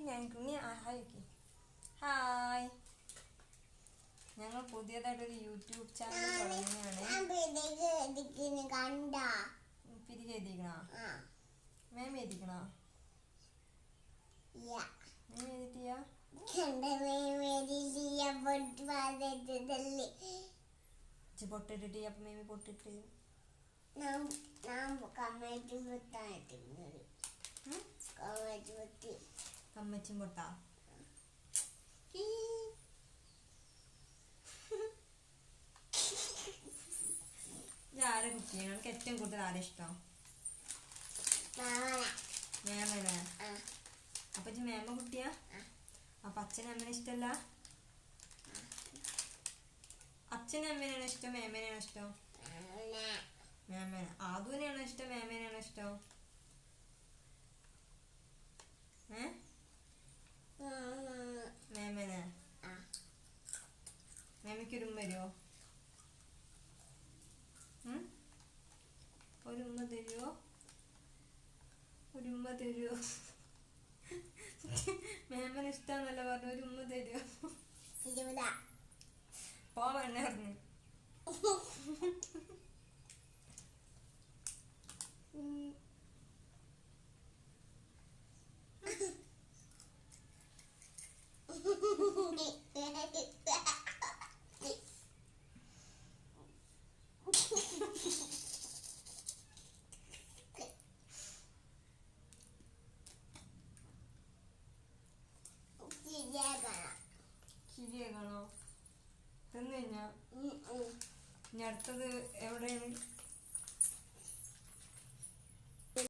ഞാൻ കുഞ്ഞി ഹായ് ഞങ്ങൾ പുതിയതായിട്ടൊരു യൂട്യൂബ് ചാനൽ തുടങ്ങിയാണ് ഞാൻ പിരികെ എഴുതിക്കണോ? ആ. മേം പൊട്ടിട്ടിട്ട് അപ്പം മേമി പൊട്ടിട്ട്. കമ്മറ്റി? കമ്മറ്റി പൊട്ടി. കമ്മച്ചും പൊട്ടാ ആരെ കുക്ക് ചെയ്യണം? എനിക്ക് ഏറ്റവും കൂടുതൽ ആരെ ഇഷ്ടം? മാമന. അപ്പൊ മേമ കുട്ടിയാ. അപ്പൊ അച്ഛനും അമ്മനെ ഇഷ്ടല്ല? അച്ഛനും അമ്മേനാണ് ഇഷ്ടം? മേമനെയാണോ ഇഷ്ടം മാമന മേമന ആദുവിനെയാണോ ഇഷ്ടം മേമനെയാണോ ഇഷ്ടം ഏ മാമ മേമനെ ആ മേമയ്ക്ക് തരുമോ ഒരുമ്മ തരുമോ ഒരുമ്മ തരുമോ മേമന് ഇഷ്ടമെന്നല്ല പറഞ്ഞു ഒരുമ്മ തരുമോ ശരിയാകണോ തിന്നു കഴിഞ്ഞാ ഇനി അടുത്തത് എവിടെയാണ്?